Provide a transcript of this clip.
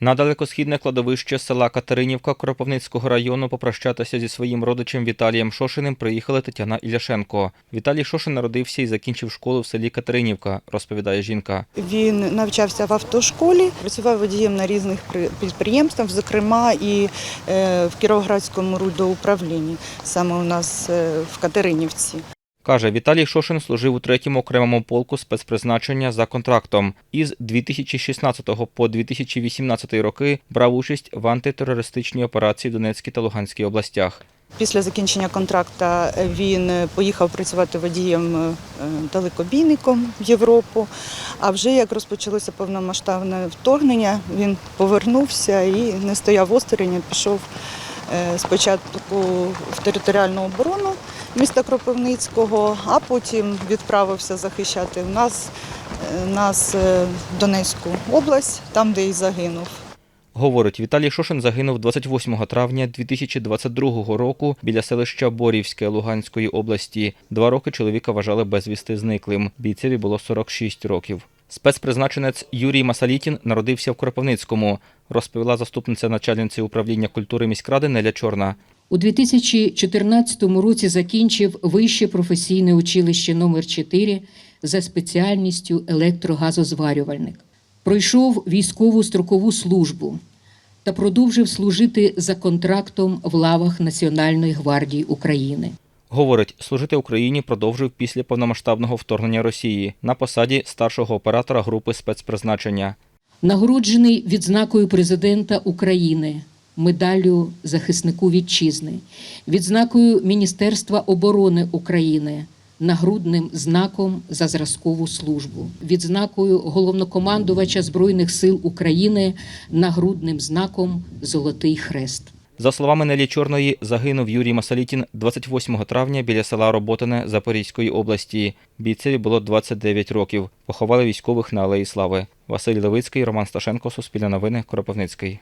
На далекосхідне кладовище села Катеринівка Кропивницького району попрощатися зі своїм родичем Віталієм Шошиним приїхала Тетяна Іляшенко. Віталій Шошин народився і закінчив школу в селі Катеринівка, розповідає жінка. Він навчався в автошколі, працював водієм на різних підприємствах, зокрема і е, в Кіровоградському рудоуправлінні, саме у нас е, в Катеринівці. Каже, Віталій Шошин служив у третьому окремому полку спецпризначення за контрактом. Із 2016 по 2018 роки брав участь в антитерористичній операції в Донецькій та Луганській областях. Після закінчення контракту він поїхав працювати водієм е, далекобійником в Європу. А вже як розпочалося повномасштабне вторгнення, він повернувся і не стояв осторонь, пішов е, спочатку в територіальну оборону міста Кропивницького, а потім відправився захищати в нас, е, нас е, Донецьку область, там, де і загинув. Говорить, Віталій Шошин загинув 28 травня 2022 року біля селища Борівське Луганської області. Два роки чоловіка вважали безвісти зниклим. Бійцеві було 46 років. Спецпризначенець Юрій Масалітін народився в Кропивницькому, розповіла заступниця начальниці управління культури міськради Неля Чорна. У 2014 році закінчив Вище професійне училище номер 4 за спеціальністю електрогазозварювальник. Пройшов військову строкову службу та продовжив служити за контрактом в лавах Національної гвардії України. Говорить, служити Україні продовжив після повномасштабного вторгнення Росії на посаді старшого оператора групи спецпризначення. Нагороджений відзнакою президента України, медаллю захиснику вітчизни, відзнакою Міністерства оборони України, нагрудним знаком за зразкову службу, відзнакою головнокомандувача Збройних сил України, нагрудним знаком Золотий Хрест. За словами Нелі Чорної, загинув Юрій Масалітін 28 травня біля села Роботине Запорізької області. Бійцеві було 29 років. Поховали військових на Алеї Слави. Василь Левицький, Роман Сташенко, Суспільне новини, Кропивницький.